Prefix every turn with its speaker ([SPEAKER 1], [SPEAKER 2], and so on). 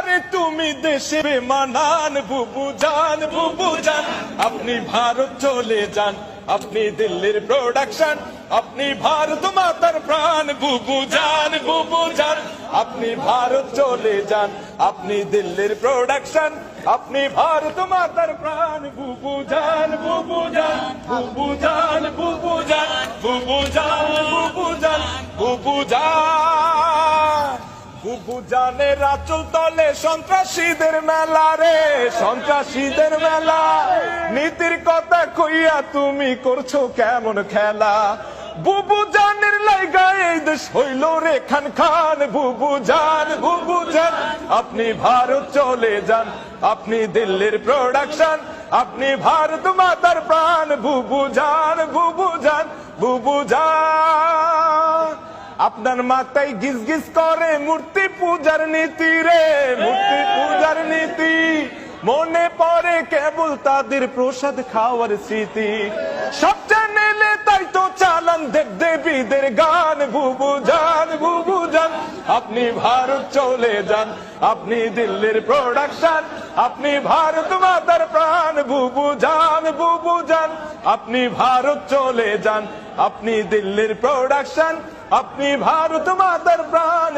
[SPEAKER 1] আরে তুমি দেশে মানান বুবু জান বুবু জান। আপনি ভারত চলে যান, আপনি দিল্লির প্রোডাকশন আপনি ভারত মাতার প্রাণ, বুবু জান বুবু জান। আপনি ভারত চলে যান, আপনি দিল্লির প্রোডাকশন আপনি ভারত মাতার প্রাণ, বুবু জান বুবু জান। বুবু জান বুবু জান বুবু জান বুবু জান বুবু জান। বুবু জানে রাচল তলে সন্ত্রাসীদের মেলা রে, সন্ত্রাসীদের মেলা। নীতির কথা কইয়া তুমি করছ কেমন খেলা? বুবু জানের লাইগা এই দেশ হইল রে খান খান। বুবু জান বুবু জান, আপনি ভারত চলে যান, আপনি দিল্লির প্রোডাকশন আপনি ভারত মাতার প্রাণ। বুবু জান বুবু জান বুবু জান। আপনার মাথায় গিজ গিজ করে মূর্তি পূজার নীতি রে, মূর্তি পূজার নীতি। মনে পড়ে কেবল তাদের প্রসাদ খাওয়ার স্মৃতি। সব চ্যানেলে তাই তো চালান দেব দেবীদের গা। আপনি ভারত চলে যান, আপনি দিল্লির প্রোডাকশন আপনি ভারত মাতার প্রাণ, বুবু যান বুবু যান। আপনি ভারত চলে যান, আপনি দিল্লির প্রোডাকশন আপনি ভারত মাতার প্রাণ।